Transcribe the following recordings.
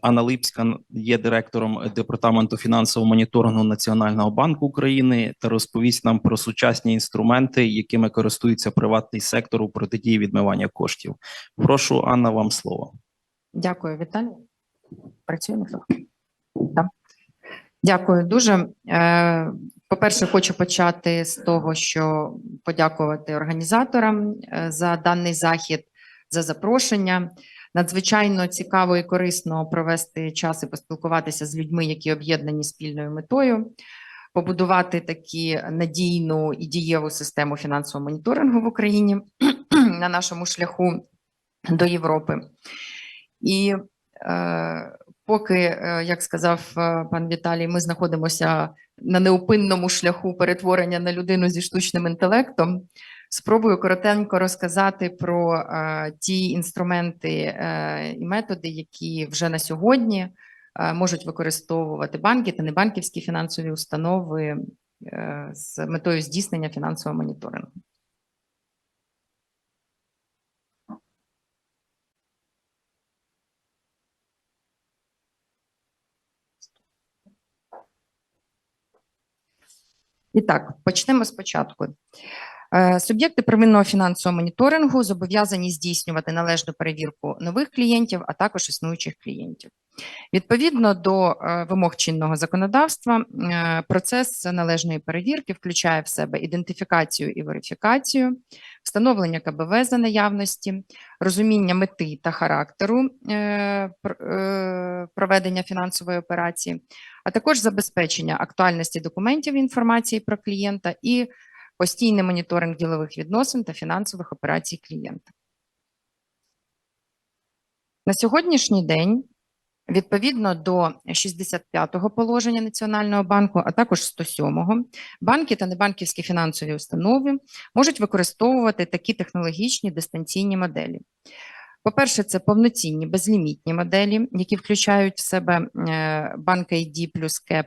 Анна Липська є директором департаменту фінансового моніторингу Національного банку України та розповість нам про сучасні інструменти, якими користується приватний сектор у протидії відмивання коштів. Прошу, Анна, вам слово. Дякую, Віталій. Працює мікрофон? Так. Дякую дуже. Е, По-перше, хочу почати з того, що подякувати організаторам е, за даний захід, за запрошення. Надзвичайно цікаво і корисно провести час і поспілкуватися з людьми, які об'єднані спільною метою, побудувати такі надійну і дієву систему фінансового моніторингу в Україні на нашому шляху до Європи. І е, поки, е, як сказав е, пан Віталій, ми знаходимося на неупинному шляху перетворення на людину зі штучним інтелектом, спробую коротенько розказати про е, ті інструменти е, і методи, які вже на сьогодні е, можуть використовувати банки та небанківські фінансові установи е, з метою здійснення фінансового моніторингу. І так, почнемо спочатку. Е, Суб'єкти первинного фінансового моніторингу зобов'язані здійснювати належну перевірку нових клієнтів, а також існуючих клієнтів. Відповідно до е, вимог чинного законодавства, е, процес належної перевірки включає в себе ідентифікацію і верифікацію, встановлення КБВ за наявності, розуміння мети та характеру пр- проведення фінансової операції, а також забезпечення актуальності документів інформації про клієнта і постійний моніторинг ділових відносин та фінансових операцій клієнта. На сьогоднішній день, відповідно до 65-го положення Національного банку, а також 107-го, банки та небанківські фінансові установи можуть використовувати такі технологічні дистанційні моделі. По-перше, це повноцінні безлімітні моделі, які включають в себе е, банк ID плюс КЕП,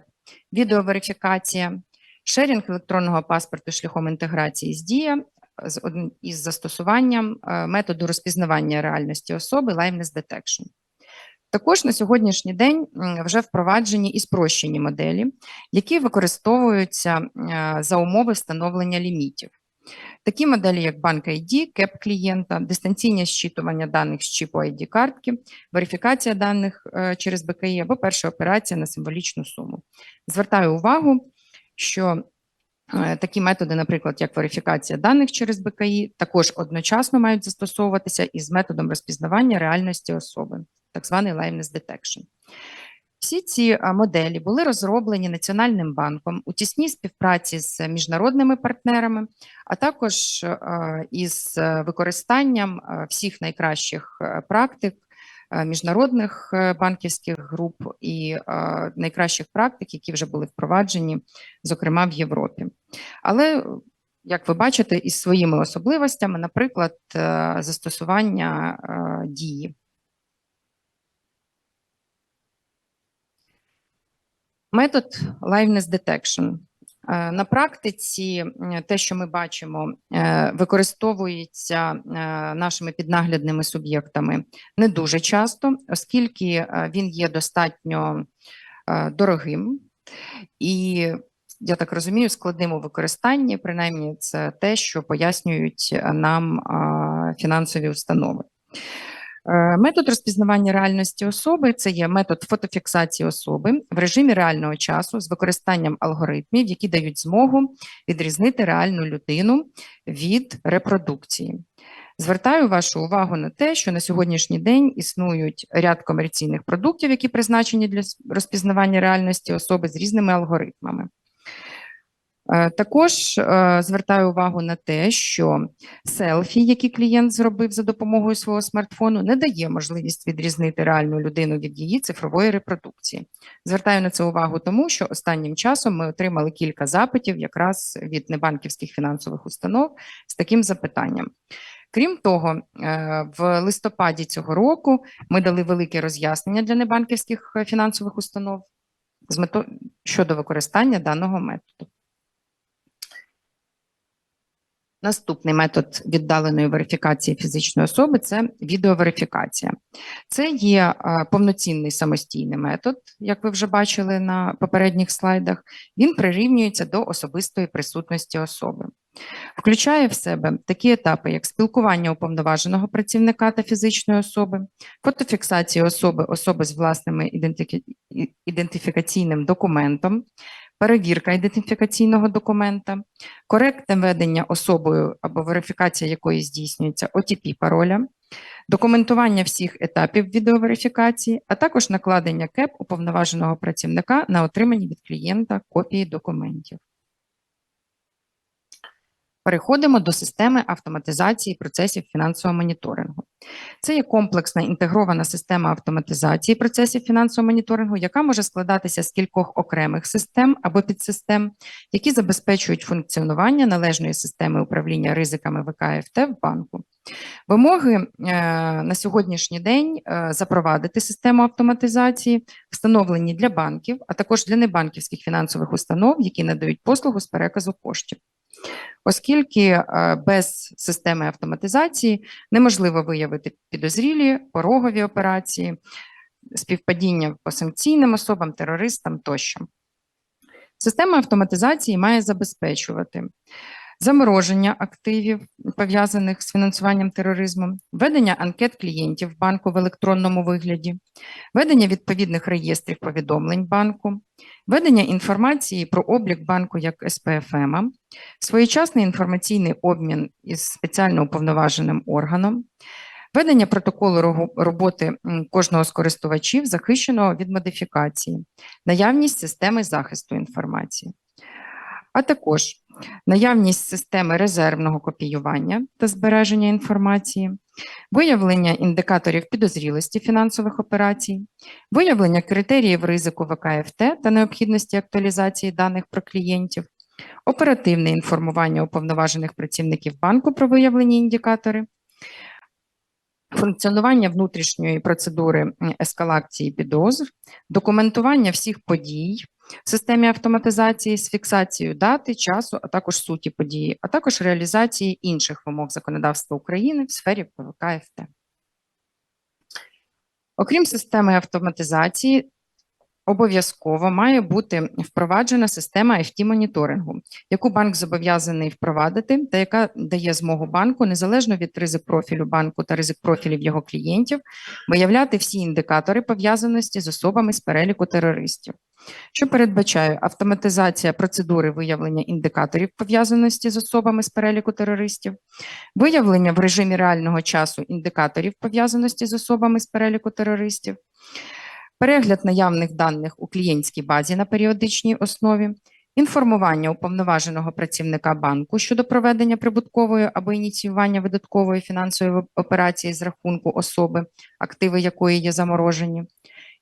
відеоверифікація, шерінг електронного паспорту шляхом інтеграції з Дія з із застосуванням е, методу розпізнавання реальності особи Liveness Detection. Також на сьогоднішній день вже впроваджені і спрощені моделі, які використовуються е, за умови встановлення лімітів. Такі моделі, як банк ID, кеп клієнта, дистанційне зчитування даних з чіпу ID картки, верифікація даних е, через БКІ або перша операція на символічну суму. Звертаю увагу, що е, такі методи, наприклад, як верифікація даних через БКІ, також одночасно мають застосовуватися із методом розпізнавання реальності особи, так званий liveness detection. Всі ці моделі були розроблені Національним банком у тісній співпраці з міжнародними партнерами, а також е, із е, використанням е, всіх найкращих е, практик е, міжнародних е, банківських груп і е, найкращих практик, які вже були впроваджені, зокрема в Європі. Але як ви бачите, із своїми особливостями, наприклад, е, застосування е, дії. Метод liveness detection. Е, На практиці те, що ми бачимо, е, використовується е, нашими піднаглядними суб'єктами не дуже часто, оскільки е, він є достатньо е, дорогим і, я так розумію, складним у використанні, принаймні, це те, що пояснюють е, нам е, фінансові установи. Е, Метод розпізнавання реальності особи це є метод фотофіксації особи в режимі реального часу з використанням алгоритмів, які дають змогу відрізнити реальну людину від репродукції. Звертаю вашу увагу на те, що на сьогоднішній день існують ряд комерційних продуктів, які призначені для розпізнавання реальності особи з різними алгоритмами. Е, Також е, звертаю увагу на те, що селфі, які клієнт зробив за допомогою свого смартфону, не дає можливість відрізнити реальну людину від її цифрової репродукції. Звертаю на це увагу тому, що останнім часом ми отримали кілька запитів якраз від небанківських фінансових установ з таким запитанням. Крім того, е, в листопаді цього року ми дали велике роз'яснення для небанківських фінансових установ з метою щодо використання даного методу. Наступний метод віддаленої верифікації фізичної особи це відеоверифікація. Це є е, повноцінний самостійний метод, як ви вже бачили на попередніх слайдах. Він прирівнюється до особистої присутності особи. Включає в себе такі етапи, як спілкування уповноваженого працівника та фізичної особи, фотофіксація особи, особи з власним ідентифікаційним документом, перевірка ідентифікаційного документа, коректне ведення особою або верифікація якої здійснюється OTP пароля, документування всіх етапів відеоверифікації, а також накладення КЕП уповноваженого працівника на отримані від клієнта копії документів. Переходимо до системи автоматизації процесів фінансового моніторингу. Це є комплексна інтегрована система автоматизації процесів фінансового моніторингу, яка може складатися з кількох окремих систем або підсистем, які забезпечують функціонування належної системи управління ризиками ВКФТ в банку. Вимоги е, на сьогоднішній день е, запровадити систему автоматизації, встановлені для банків, а також для небанківських фінансових установ, які надають послугу з переказу коштів. Оскільки е, без системи автоматизації неможливо виявити підозрілі, порогові операції, співпадіння по санкційним особам, терористам тощо. Система автоматизації має забезпечувати замороження активів, пов'язаних з фінансуванням тероризму, ведення анкет клієнтів банку в електронному вигляді, ведення відповідних реєстрів повідомлень банку, ведення інформації про облік банку як СПФМ, своєчасний інформаційний обмін із спеціально уповноваженим органом, ведення протоколу роботи кожного з користувачів, захищеного від модифікації, наявність системи захисту інформації, а також наявність системи резервного копіювання та збереження інформації, виявлення індикаторів підозрілості фінансових операцій, виявлення критеріїв ризику ВКФТ та необхідності актуалізації даних про клієнтів, оперативне інформування уповноважених працівників банку про виявлені індикатори, функціонування внутрішньої процедури ескалації підозр, документування всіх подій в системі автоматизації з фіксацією дати, часу, а також суті події, а також реалізації інших вимог законодавства України в сфері ПВК-ФТ. Окрім системи автоматизації, обов'язково має бути впроваджена система FT-моніторингу, яку банк зобов'язаний впровадити та яка дає змогу банку, незалежно від ризик профілю банку та ризик профілів його клієнтів, виявляти всі індикатори пов'язаності з особами з переліку терористів, що передбачає автоматизація процедури виявлення індикаторів пов'язаності з особами з переліку терористів, виявлення в режимі реального часу індикаторів пов'язаності з особами з переліку терористів, перегляд наявних даних у клієнтській базі на періодичній основі, інформування уповноваженого працівника банку щодо проведення прибуткової або ініціювання видаткової фінансової операції з рахунку особи, активи якої є заморожені,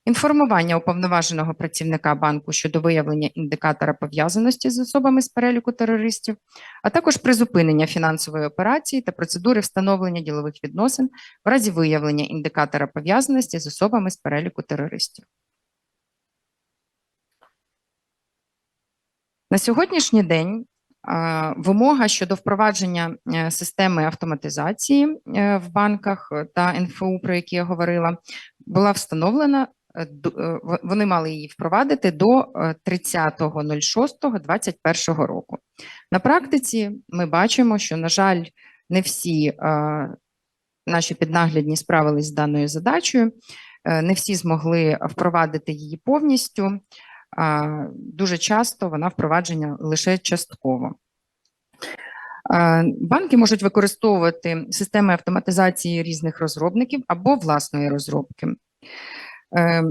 інформування уповноваженого працівника банку щодо виявлення індикатора пов'язаності з особами з переліку терористів, а також призупинення фінансової операції та процедури встановлення ділових відносин в разі виявлення індикатора пов'язаності з особами з переліку терористів. На сьогоднішній день вимога щодо впровадження е, системи автоматизації е, в банках та НФУ, про які я говорила, була встановлена. Е, е, Вони мали її впровадити до е, 30.06.2021 року. На практиці ми бачимо, що, на жаль, не всі е, наші піднаглядні справились з даною задачею, е, не всі змогли впровадити її повністю. Дуже часто вона впроваджена лише частково. Е, Банки можуть використовувати системи автоматизації різних розробників або власної розробки. Е,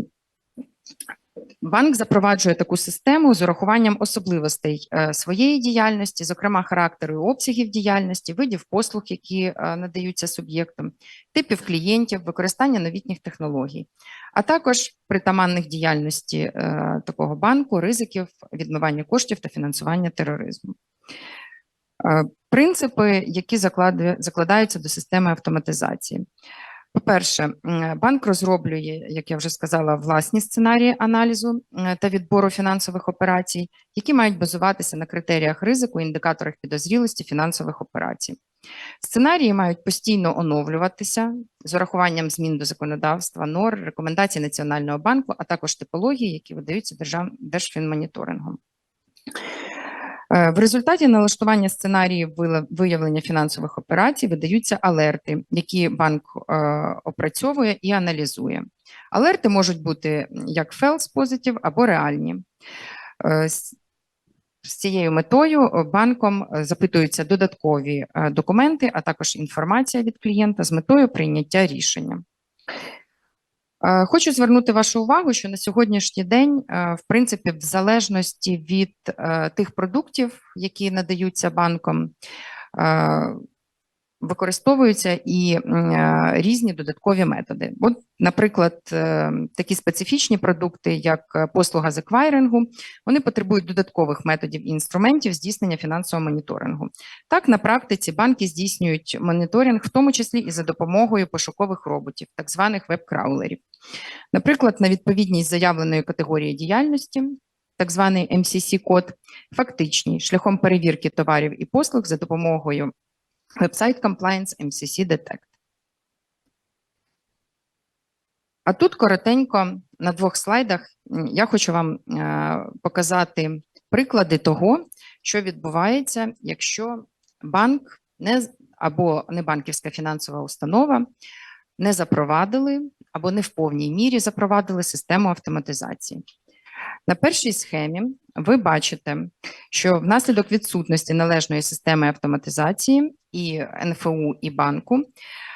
Банк запроваджує таку систему з урахуванням особливостей е, своєї діяльності, зокрема характеру і обсягів діяльності, видів послуг, які е, надаються суб'єктам, типів клієнтів, використання новітніх технологій, а також притаманних діяльності е, такого банку, ризиків відмивання коштів та фінансування тероризму. Принципи, які закладаються до системи автоматизації. По-перше, банк розроблює, як я вже сказала, власні сценарії аналізу та відбору фінансових операцій, які мають базуватися на критеріях ризику, індикаторах підозрілості фінансових операцій. Сценарії мають постійно оновлюватися з урахуванням змін до законодавства, нор, рекомендацій Національного банку, а також типології, які видаються. Держфінмоніторингом. Е, В результаті налаштування сценаріїв виявлення фінансових операцій видаються алерти, які банк е, опрацьовує і аналізує. Алерти можуть бути як false positive або реальні. Е, з- цією метою банком запитуються додаткові документи, а також інформація від клієнта з метою прийняття рішення. Е, Хочу звернути вашу увагу, що на сьогоднішній день, е, в принципі, в залежності від е, тих продуктів, які надаються банком, використовуються і різні додаткові методи. От, наприклад, такі специфічні продукти, як послуга з еквайрингу, вони потребують додаткових методів і інструментів здійснення фінансового моніторингу. Так, на практиці банки здійснюють моніторинг, в тому числі і за допомогою пошукових роботів, так званих веб-краулерів. Наприклад, на відповідність заявленої категорії діяльності, так званий MCC-код, фактичні шляхом перевірки товарів і послуг за допомогою Website Compliance MCC Detect. А тут коротенько на двох слайдах я хочу вам е, показати приклади того, що відбувається, якщо банк не або небанківська фінансова установа не запровадили або не в повній мірі запровадили систему автоматизації. На першій схемі ви бачите, що внаслідок відсутності належної системи автоматизації і НФУ і банку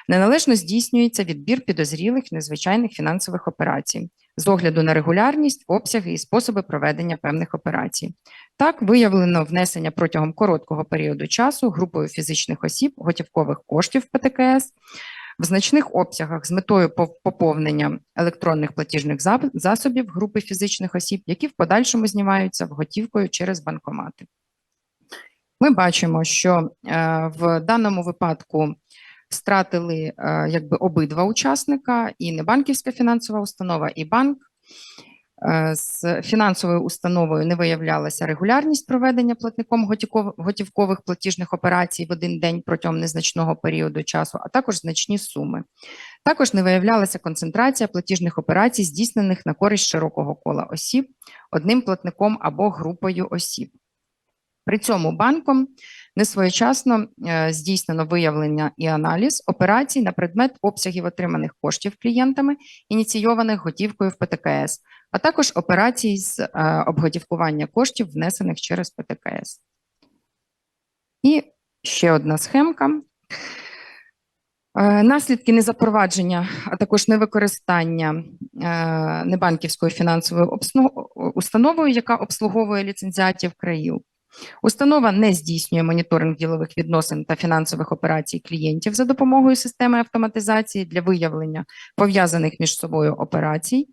неналежно здійснюється відбір підозрілих незвичайних фінансових операцій з огляду на регулярність, обсяги і способи проведення певних операцій. Так виявлено внесення протягом короткого періоду часу групою фізичних осіб готівкових коштів ПТКС в значних обсягах з метою поповнення електронних платіжних засобів групи фізичних осіб, які в подальшому знімаються готівкою через банкомати. Ми бачимо, що е, в даному випадку втратили е, якби обидва учасника, і небанківська фінансова установа, і банк. Е, З фінансовою установою не виявлялася регулярність проведення платником готівкових платіжних операцій в один день протягом незначного періоду часу, а також значні суми. Також не виявлялася концентрація платіжних операцій, здійснених на користь широкого кола осіб, одним платником або групою осіб. При цьому банком несвоєчасно е, здійснено виявлення і аналіз операцій на предмет обсягів отриманих коштів клієнтами, ініційованих готівкою в ПТКС, а також операцій з е, обготівкування коштів, внесених через ПТКС. І ще одна схемка. Е, Наслідки незапровадження, а також невикористання небанківською фінансовою установою, яка обслуговує ліцензіатів країв. Установа не здійснює моніторинг ділових відносин та фінансових операцій клієнтів за допомогою системи автоматизації для виявлення пов'язаних між собою операцій,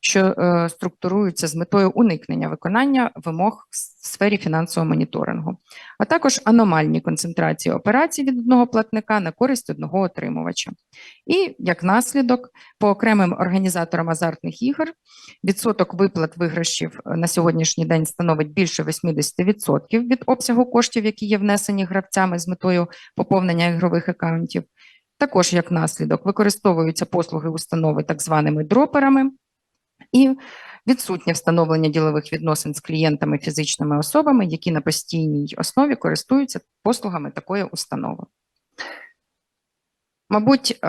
що е, структуруються з метою уникнення виконання вимог в сфері фінансового моніторингу, а також аномальні концентрації операцій від одного платника на користь одного отримувача. І як наслідок, по окремим організаторам азартних ігор відсоток виплат виграшів е, на сьогоднішній день становить більше 80% від обсягу коштів, які є внесені гравцями з метою поповнення ігрових акаунтів. Також як наслідок використовуються послуги установи так званими дроперами і відсутнє встановлення ділових відносин з клієнтами фізичними особами, які на постійній основі користуються послугами такої установи. Мабуть, е,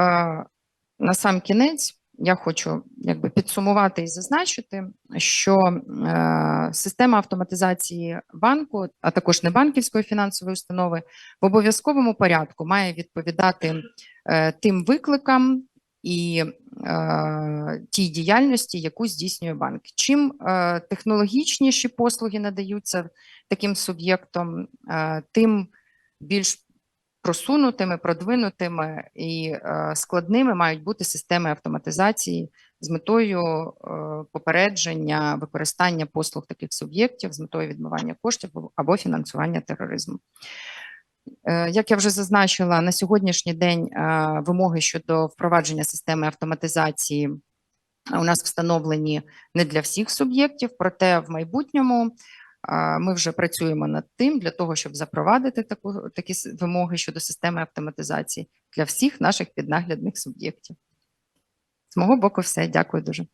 на сам кінець я хочу якби підсумувати і зазначити, що е, система автоматизації банку, а також небанківської фінансової установи в обов'язковому порядку має відповідати е, тим викликам і е, тій діяльності, яку здійснює банк. Чим е, технологічніші послуги надаються таким суб'єктом, е, тим більш просунутими, продвинутими і е, складними мають бути системи автоматизації з метою е, попередження використання послуг таких суб'єктів з метою відмивання коштів або- фінансування тероризму. Е, Як я вже зазначила, на сьогоднішній день е, вимоги щодо впровадження системи автоматизації у нас встановлені не для всіх суб'єктів, проте в майбутньому е, ми вже працюємо над тим для того, щоб запровадити таку, такі вимоги щодо системи автоматизації для всіх наших піднаглядних суб'єктів. З мого боку, все. Дякую дуже.